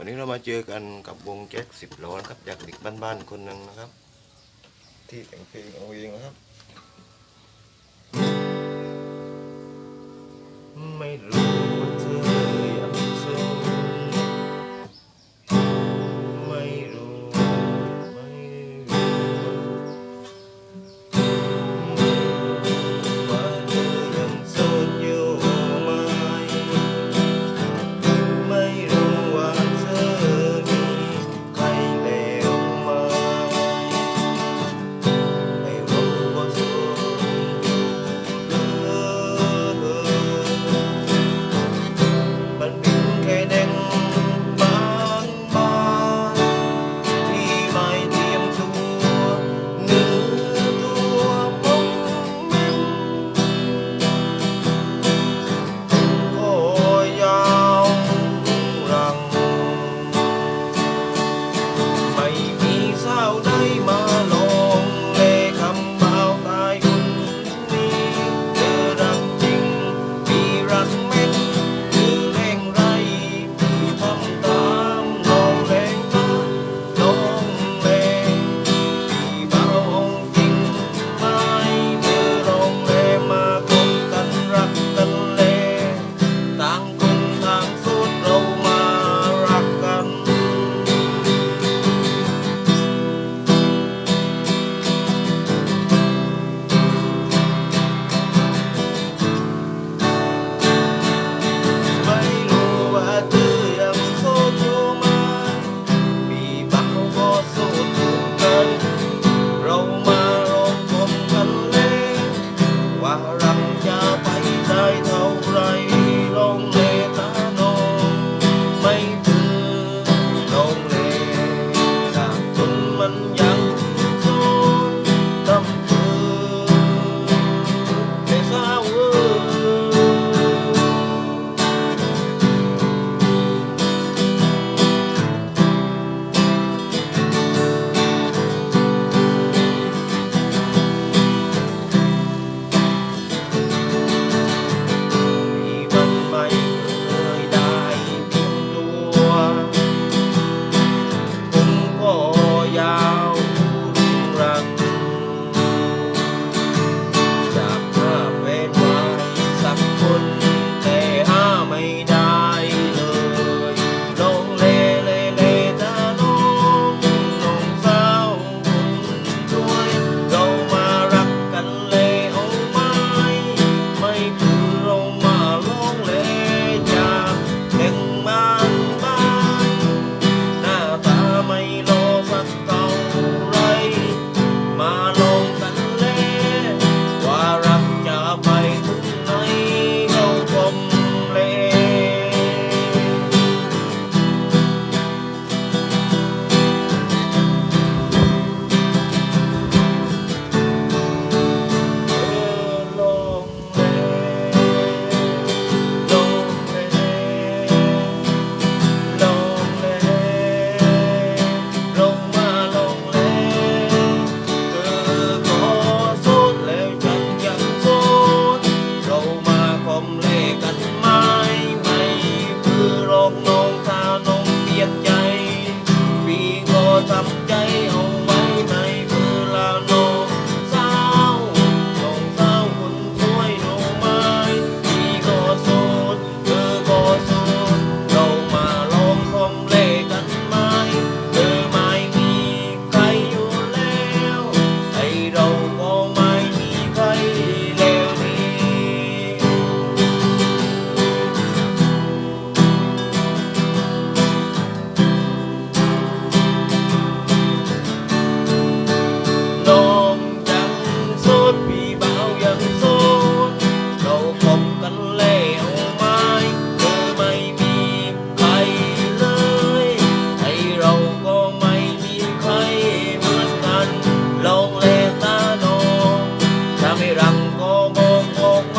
วันนี้เรามาเจอกันกับวงแจ็คสิบล้อนครับจากเด็กบ้านๆคนหนึ่งนะครับ ที่แต่งเพลงเอาเองนะครับ ไม่รู้ long. มองมอง